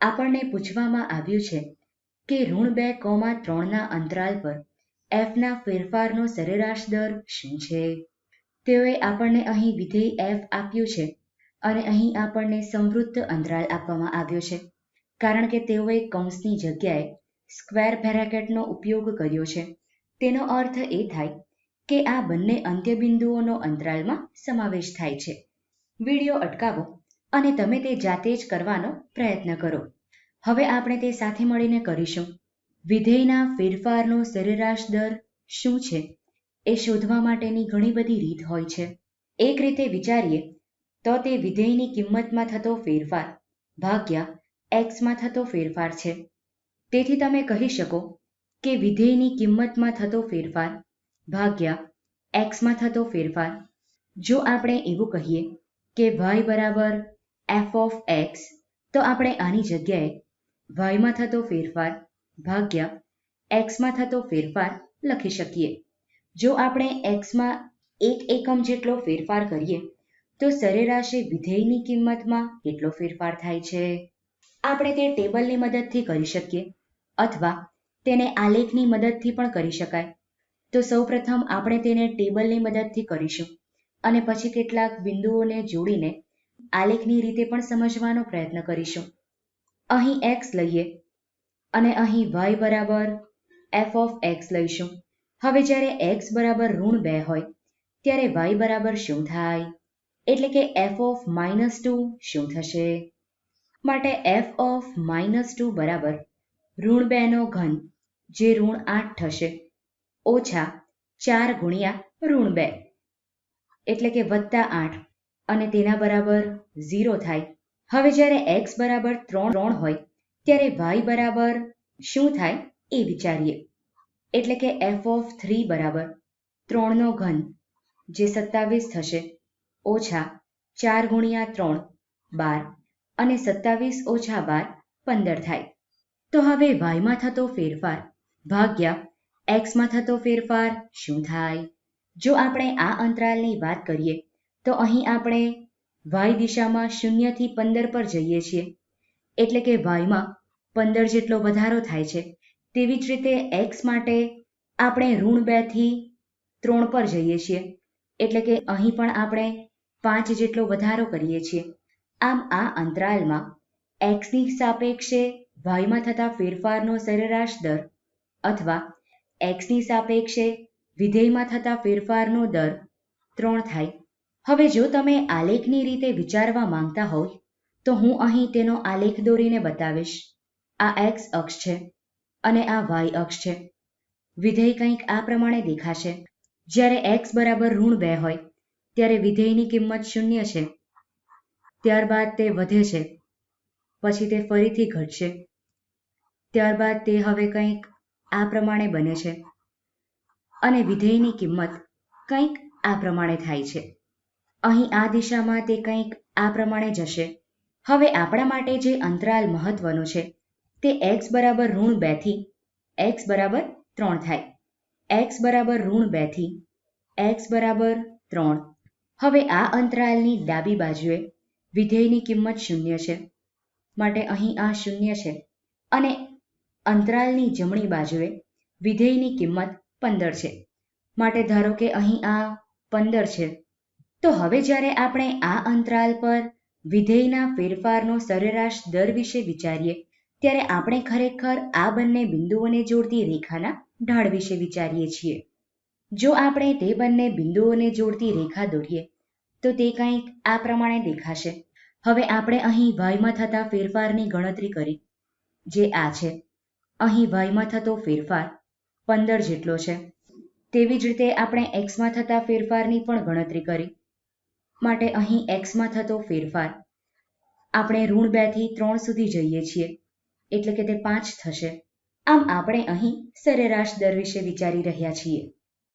આપણને પૂછવામાં આવ્યું છે કે ઋણ બે કોમા ત્રણના અંતરાલ પર એફના ફેરફારનો સરેરાશ દર શું છે? તેઓએ આપણને અહીં વિધેય એફ આપ્યું છે અને અહીં આપણને સમૃદ્ધ અંતરાલ આપવામાં આવ્યો છે કારણ કે તેઓએ કૌંસની જગ્યાએ સ્ક્વેર બ્રેકેટનો ઉપયોગ કર્યો છે. તેનો અર્થ એ થાય કે આ બંને અંત્યબિંદુઓનો અંતરાલમાં સમાવેશ થાય છે. વીડિયો અટકાવો. અને તમે તે જાતે જ કરવાનો પ્રયત્ન કરો. હવે આપણે તે સાથે મળીને કરીશું. વિધેયના ફેરફારનો સરેરાશ દર શું છે? એ શોધવા માટેની ઘણી બધી રીત હોય છે. એક રીતે વિચારીએ, તો તે વિધેયની કિંમતમાં થતો ફેરફાર ભાગ્યા એક્સમાં થતો ફેરફાર છે. તેથી તમે કહી શકો કે વિધેયની કિંમતમાં થતો ફેરફાર ભાગ્યા એક્સમાં થતો ફેરફાર. જો આપણે એવું કહીએ કે વાય બરાબર એફ ઓફ એક્સ તો આપણે આની જગ્યાએ વાયમાં થતો ફેરફાર, ભાગ્યા એક્સમાં થતો ફેરફાર લખી શકીએ. જો આપણે એક્સમાં એક એકમ જેટલો ફેરફાર કરીએ, તો સરેરાશે વિધેયની કિંમતમાં કેટલો ફેરફાર થાય છે? આપણે તે ટેબલની મદદથી કરી શકીએ, અથવા તેને આલેખની મદદથી પણ કરી શકાય. તો સૌપ્રથમ આપણે તેને ટેબલની મદદથી કરીશું, અને પછી કેટલાક બિંદુઓને જોડીને આલેખની રીતે પણ સમજવાનો પ્રયત્ન કરીશું. અહીં એક્સ લઈએ અને અહીં વાય બરાબર એફ ઓફ એક્સ લઈશું. હવે જ્યારે એક્સ બરાબર ઋણ બે હોય, ત્યારે વાય બરાબર શું થાય? એટલે કે એફ ઓફ માઇનસ ટુ શું થશે? માટે એફ ઓફ માઇનસ ટુ બરાબર ઋણ બેનો ઘન, જે ઋણ આઠ થશે, ઓછા ચાર ગુણ્યા ઋણ બે. એટલે કે વત્તા આઠ. અને તેના બરાબર ઝીરો થાય. હવે જ્યારે એક્સ બરાબર ત્રણ ત્રણ હોય, ત્યારે વાય બરાબર શું થાય? એ વિચારીએ. એટલે કે એફ ઓફ થ્રી બરાબર ત્રણનો ઘન, જે સત્તાવીસ થશે, ઓછા ચાર ગુણ્યા ત્રણ, બાર. અને સત્તાવીસ ઓછા બાર, પંદર થાય. તો હવે વાયમાં થતો ફેરફાર ભાગ્યા એક્સમાં થતો ફેરફાર શું થાય? જો આપણે આ અંતરાલની વાત કરીએ તો અહીં આપણે વાય દિશામાં શૂન્યથી પંદર પર જઈએ છીએ. એટલે કે વાયમાં પંદર જેટલો વધારો થાય છે. તેવી જ રીતે એક્સ માટે આપણે ઋણ બેથી ત્રણ પર જઈએ છીએ. એટલે કે અહીં પણ આપણે પાંચ જેટલો વધારો કરીએ છીએ. આમ આ અંતરાલમાં એક્સની સાપેક્ષે વાયમાં થતા ફેરફારનો સરેરાશ દર અથવા એક્સની સાપેક્ષે વિધેયમાં થતા ફેરફારનો દર ત્રણ થાય. હવે જો તમે આલેખની રીતે વિચારવા માંગતા હોય, તો હું અહીં તેનો આલેખ દોરીને બતાવીશ. આ એક્સ અક્ષ છે અને આ વાય અક્ષ છે. વિધેય કંઈક આ પ્રમાણે દેખાશે. જ્યારે એક્સ બરાબર ઋણ બે હોય, ત્યારે વિધેયની કિંમત શૂન્ય છે. ત્યારબાદ તે વધે છે. પછી તે ફરીથી ઘટશે. ત્યારબાદ તે હવે કંઈક આ પ્રમાણે બને છે. અને વિધેયની કિંમત કંઈક આ પ્રમાણે થાય છે. અહીં આ દિશામાં તે કંઈક આ પ્રમાણે જશે. હવે આપણા માટે જે અંતરાલ મહત્વનો છે, તે એક્સ બરાબર ઋણ બેથી એક્સ બરાબર ત્રણ થાય. એક્સ બરાબર ઋણ બેથી એક્સ બરાબર ત્રણ. હવે આ અંતરાલની ડાબી બાજુએ વિધેયની કિંમત શૂન્ય છે. માટે અહીં આ શૂન્ય છે અને અંતરાલની જમણી બાજુએ વિધેયની કિંમત પંદર છે. માટે ધારો કે અહીં આ પંદર છે તો હવે જ્યારે આપણે આ અંતરાલ પર વિધેયના ફેરફારનો સરેરાશ દર વિશે વિચારીએ, ત્યારે આપણે ખરેખર આ બંને બિંદુઓને જોડતી રેખાના ઢાળ વિશે વિચારીએ છીએ. જો આપણે તે બંને બિંદુઓને જોડતી રેખા દોરીએ, તો તે કંઈક આ પ્રમાણે દેખાશે. હવે આપણે અહીં વાયમાં થતા ફેરફારની ગણતરી કરી, જે આ છે. અહીં વાયમાં થતો ફેરફાર પંદર જેટલો છે. તેવી જ રીતે આપણે એક્સમાં થતા ફેરફારની પણ ગણતરી કરી. માટે અહીં એક્સમાં થતો ફેરફાર. આપણે ઋણ બેથી ત્રણ સુધી જઈએ છીએ, એટલે કે તે પાંચ થશે. આમ આપણે અહીં સરેરાશ દર વિશે વિચારી રહ્યા છીએ.